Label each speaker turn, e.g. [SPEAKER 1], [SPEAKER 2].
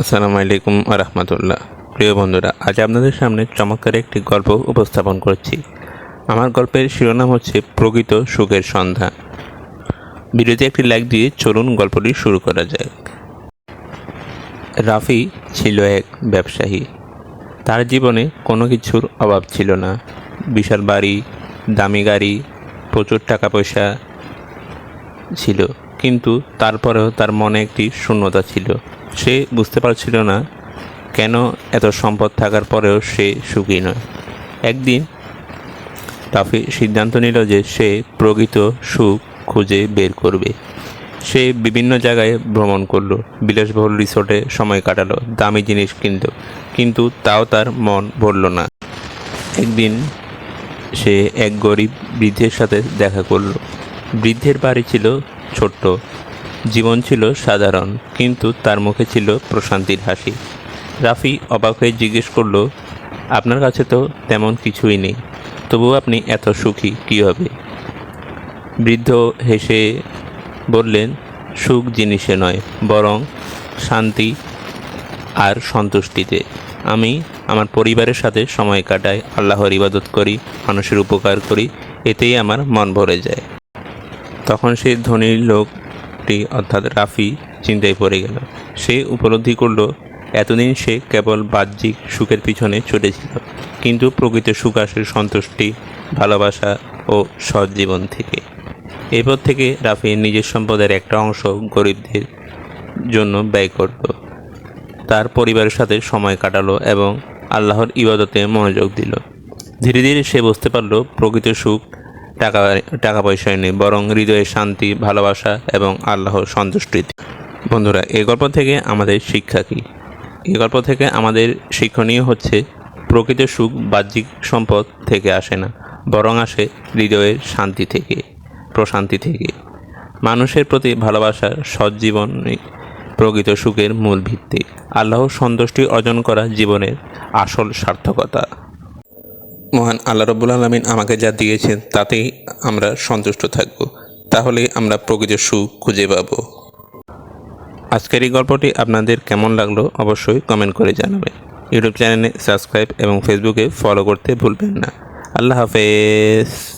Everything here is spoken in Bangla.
[SPEAKER 1] আসসালামু আলাইকুম রহমতুল্লাহ। প্রিয় বন্ধুরা, আজ আপনাদের সামনে চমৎকার একটি গল্প উপস্থাপন করছি। আমার গল্পের শিরোনাম হচ্ছে প্রকৃত সুখের সন্ধান। ভিডিওতে একটি লাইক দিয়ে চলুন গল্পটি শুরু করা যায় রাফি ছিল এক ব্যবসায়ী। তার জীবনে কোনো কিছুর অভাব ছিল না। বিশাল বাড়ি, দামি গাড়ি, প্রচুর টাকা পয়সা ছিল। কিন্তু তারপরেও তার মনে একটি শূন্যতা ছিল। সে বুঝতে পারছিল না কেন এত সম্পদ থাকার পরেও সে সুখী নয়। একদিন রাফি সিদ্ধান্ত নিল যে সে প্রকৃত সুখ খুঁজে বের করবে। সে বিভিন্ন জায়গায় ভ্রমণ করল, বিলাসবহুল রিসোর্টে সময় কাটালো, দামি জিনিস কিনলো, কিন্তু তাও তার মন ভরল না। একদিন সে এক গরিব বৃদ্ধের সাথে দেখা করল। বৃদ্ধের বাড়ি ছিল ছোট্ট জীবন ছিল সাধারণ, কিন্তু তার মুখে ছিল প্রশান্তির হাসি। রাফি অবাক হয়ে জিজ্ঞেস করল, আপনার কাছে তো তেমন কিছুই নেই তবু আপনি এত সুখী, কী হবে? বৃদ্ধ হেসে বললেন, সুখ জিনিসে নয়, বরং শান্তি আর সন্তুষ্টিতে। আমি আমার পরিবারের সাথে সময় কাটাই, আল্লাহর ইবাদত করি, মানুষের উপকার করি, এতেই আমার মন ভরে যায়। তখন সে ধনীর লোকটি অর্থাৎ রাফি, চিন্তায় পড়ে গেল। সে উপলব্ধি করল, এতদিন সে কেবল বাহ্যিক সুখের পিছনে ছুটেছিল, কিন্তু প্রকৃত সুখ আসে সন্তুষ্টি, ভালোবাসা ও সৎ জীবন থেকে। এরপর থেকে রাফি নিজের সম্পদের একটা অংশ গরিবদের জন্য ব্যয় করত। তার পরিবারের সাথে সময় কাটালো এবং আল্লাহর ইবাদতে মনোযোগ দিল। ধীরে ধীরে সে বুঝতে পারল, প্রকৃত সুখ টাকা টাকা পয়সায় নেই, বরং হৃদয়ের শান্তি, ভালোবাসা এবং আল্লাহ সন্তুষ্টিতে বন্ধুরা, এ গল্প থেকে আমাদের শিক্ষা কী? এ গল্প থেকে আমাদের শিক্ষণীয় হচ্ছে, প্রকৃত সুখ বাহ্যিক সম্পদ থেকে আসে না, বরং আসে হৃদয়ের শান্তি থেকে, প্রশান্তি থেকে। মানুষের প্রতি ভালোবাসা সজ্জীবনই প্রকৃত সুখের মূল ভিত্তি। আল্লাহর সন্তুষ্টি অর্জন করা জীবনের আসল সার্থকতা। মহান আল্লাহ রব্বুল আলমিন আমাকে যা দিয়েছেন তাতেই আমরা সন্তুষ্ট থাকব। তাহলে আমরা প্রকৃত সুখ খুঁজে পাব। আজকের এই গল্পটি আপনাদের কেমন লাগল অবশ্যই কমেন্ট করে জানাবেন। ইউটিউব চ্যানেলে সাবস্ক্রাইব এবং ফেসবুকে ফলো করতে ভুলবেন না। আল্লাহ হাফেজ।